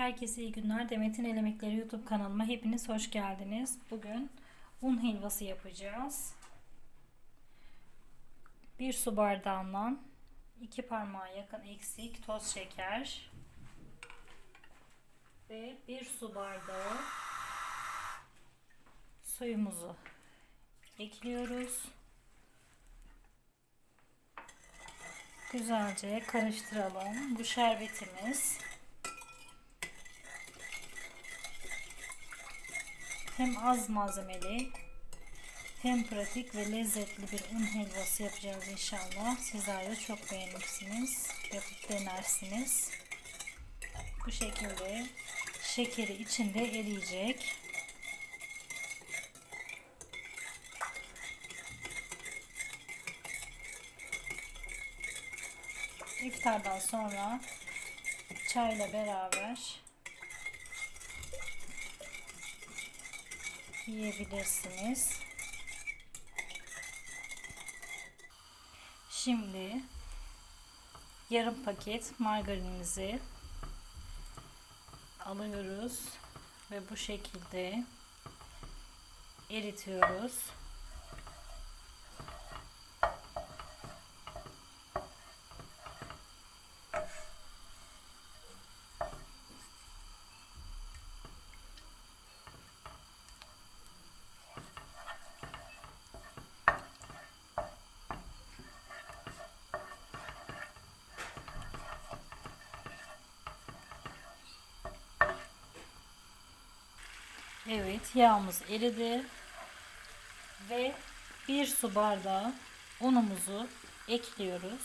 Herkese iyi günler. Demet'in El YouTube kanalıma hepiniz hoş geldiniz. Bugün un helvası yapacağız. Bir su bardağından iki parmağa yakın eksik toz şeker ve bir su bardağı suyumuzu ekliyoruz. Güzelce karıştıralım. Bu şerbetimiz hem az malzemeli hem pratik ve lezzetli bir un helvası yapacağız inşallah. Sizler de çok beğenirsiniz. Yapıp denersiniz. Bu şekilde şekeri içinde eriyecek. İftardan sonra çayla beraber yiyebilirsiniz. Şimdi yarım paket margarinimizi alıyoruz ve bu şekilde eritiyoruz. Evet yağımız eridi ve bir su bardağı unumuzu ekliyoruz.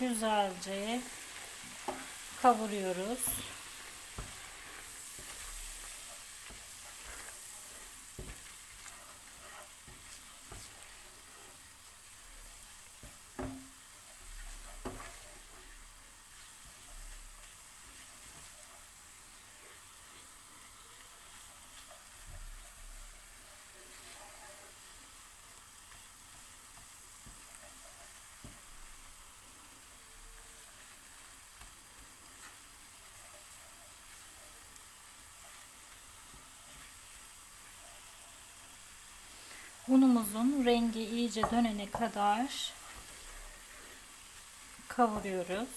Güzelce kavuruyoruz. Unumuzun rengi iyice dönene kadar kavuruyoruz.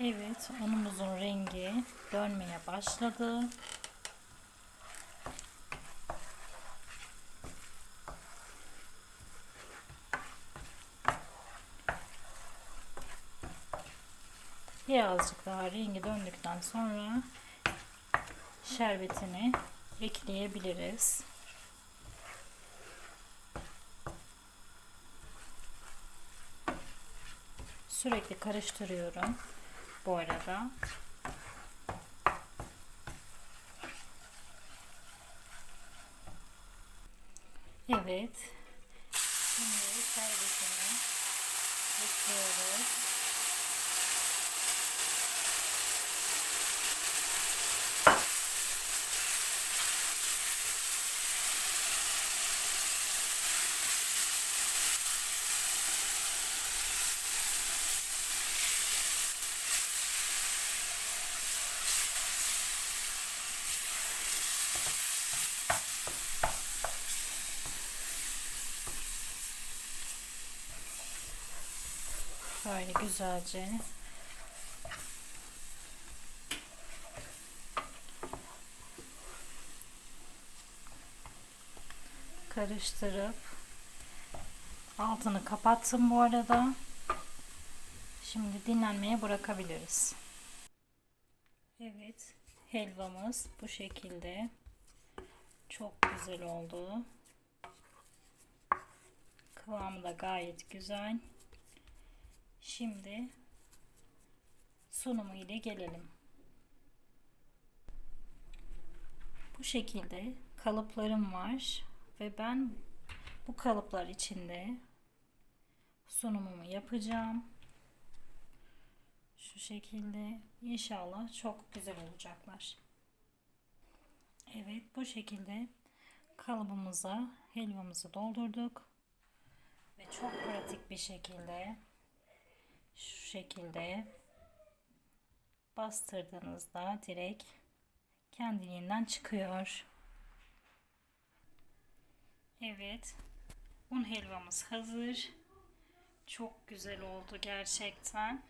Evet, unumuzun rengi dönmeye başladı. Birazcık daha rengi döndükten sonra şerbetini ekleyebiliriz. Sürekli karıştırıyorum bu arada. Evet. Şimdi şerbetini ekliyoruz. Böyle güzelce karıştırıp altını kapattım bu arada. Şimdi dinlenmeye bırakabiliriz. Evet, helvamız bu şekilde. Çok güzel oldu. Kıvamı da gayet güzel. Şimdi sunumu ile gelelim. Bu şekilde kalıplarım var ve ben bu kalıplar içinde sunumumu yapacağım. şekilde. İnşallah çok güzel olacaklar. Evet bu şekilde kalıbımıza helvamızı doldurduk. Ve çok pratik bir şekilde şu şekilde bastırdığınızda direkt kendiliğinden çıkıyor. Evet. Un helvamız hazır. Çok güzel oldu gerçekten.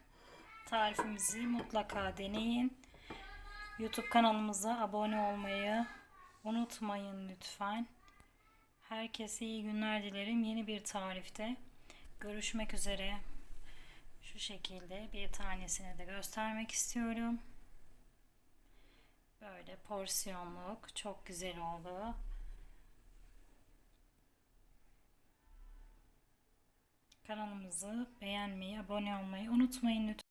Tarifimizi mutlaka deneyin. YouTube kanalımıza abone olmayı unutmayın lütfen. Herkese iyi günler dilerim. Yeni bir tarifte görüşmek üzere. Şu şekilde bir tanesini de göstermek istiyorum. Böyle porsiyonluk çok güzel oldu. Kanalımızı beğenmeyi, abone olmayı unutmayın lütfen.